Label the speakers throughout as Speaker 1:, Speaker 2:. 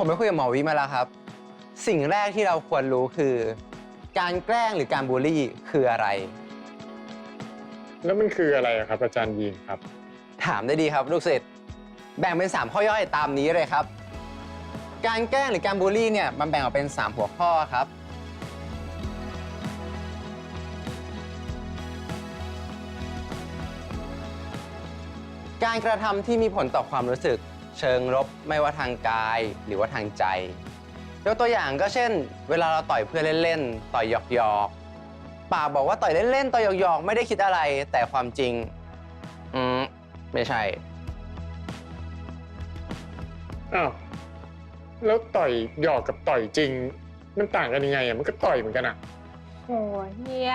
Speaker 1: ผมไปคุยกับหมอวิมาแล้วครับ สิ่งแรกที่เราควรรู้คือ การแกล้งหรือการบูลลี่คืออะไร
Speaker 2: แล้วมันคืออะไรอะครับ อาจารย์ยีนครับ
Speaker 1: ถามได้ดีครับ ลูกศิษย์แบ่งเป็น 3 ข้อย่อยตามนี้เลยครับ การแกล้งหรือการบูลลี่เนี่ยมันแบ่งออกเป็น 3 หัวข้อครับ การกระทำที่มีผลต่อความรู้สึก เชิงลบไม่ว่าทางกายหรือว่าทางใจ ยกตัวอย่างก็เช่น เวลาเราต่อยเพื่อนเล่นๆต่อยหยอกๆปากบอกว่าต่อยเล่นๆต่อยหยอกๆไม่ได้คิดอะไรแต่ความจริงอืมไม่ใช่
Speaker 2: อ้าวแล้วต่อยหยอกกับต่อยจริง มันต่างกันยังไงอะมันก็ต่อยเหมือนกันอะ
Speaker 3: โอ้ยเฮีย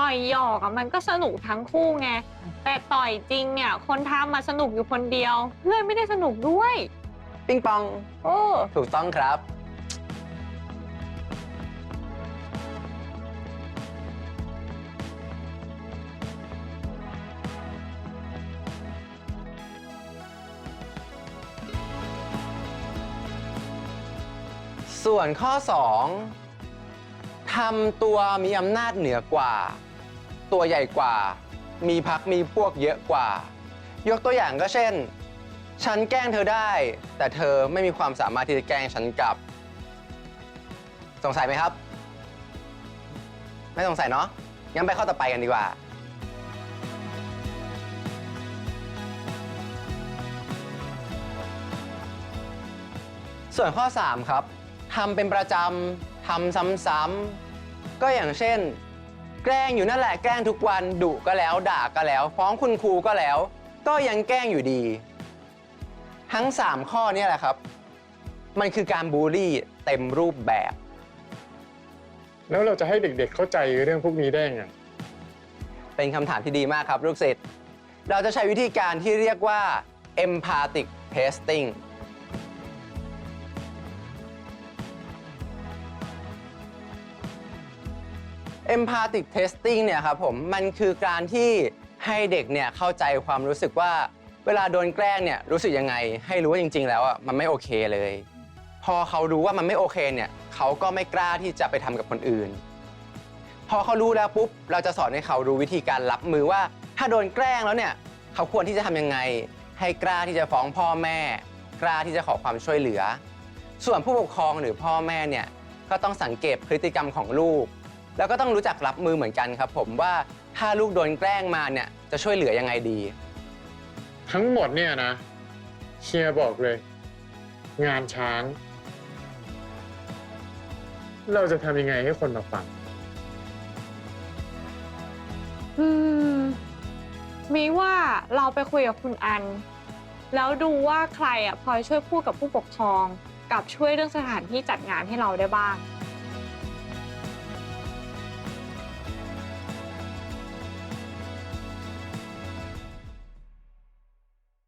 Speaker 3: ต่อยหยอกอะมันก็สนุกทั้งคู่ไง แต่ต่อยจริงเนี่ยคนทำมาสนุกอยู่คนเดียว เพื่อนไม่ได้สนุกด้วย
Speaker 1: ปิงปอง
Speaker 3: โอ้
Speaker 1: ถูกต้องครับ ส่วนข้อ 2ทำตัวมีอำนาจเหนือกว่า ตัวใหญ่กว่า มีพักมีพวกเยอะกว่า ยกตัวอย่างก็เช่น ฉันแกล้งเธอได้ แต่เธอไม่มีความสามารถที่จะแกล้งฉันกลับ สงสัยไหมครับ ไม่สงสัยเนาะงั้นไปข้อต่อไปกันดีกว่า ส่วนข้อ 3 ครับทำเป็นประจำทำซ้ำๆก็อย่างเช่น แกล้งอยู่นั่นแหละแกล้งทุกวันดุก็แล้ว ด่าก็แล้วฟ้องคุณครูก็แล้ว ก็ยังแกล้งอยู่ดี ทั้ง 3 ข้อเนี้แหละครับ มันคือการบูลลี่เต็มรูปแบบ
Speaker 2: แล้วเราจะให้เด็กๆเข้าใจเรื่องพวกนี้ได้ยังไง
Speaker 1: เป็นคำถามที่ดีมากครับลูกศิษย์เราจะใช้วิธีการที่เรียกว่า empathic testing empathic testing เนี่ยครับผมมันคือการที่ให้เด็กเนี่ยเข้าใจความรู้สึกว่าเวลาโดนแกล้งเนี่ยรู้สึกยังไง ให้รู้ว่าจริง ๆ แล้วอะมันไม่โอเคเลย พอเขารู้ว่ามันไม่โอเคเนี่ยเขาก็ไม่กล้าที่จะไปทำกับคนอื่น พอเขารู้แล้วปุ๊บเราจะสอนให้เขารู้วิธีการรับมือว่า ถ้าโดนแกล้งแล้วเนี่ยเขาควรที่จะทำยังไง ให้กล้าที่จะฟ้องพ่อแม่ กล้าที่จะขอความช่วยเหลือ ส่วนผู้ปกครองหรือพ่อแม่เนี่ยก็ต้องสังเกตพฤติกรรมของลูก แล้วก็ต้องรู้จักรับมือเหมือนกันครับผมว่าถ้าลูกโดนแกล้งมาเนี่ยจะช่วยเหลือยังไงดี
Speaker 2: ทั้งหมดเนี่ยนะเชียร์บอกเลย งานช้าง เราจะทำยังไงให้คนมาฟัง
Speaker 3: อืมมีว่าเราไปคุยกับคุณอัน แล้วดูว่าใครอะพลอยช่วยพูดกับผู้ปกครอง กับช่วยเรื่องสถานที่จัดงานให้เราได้บ้าง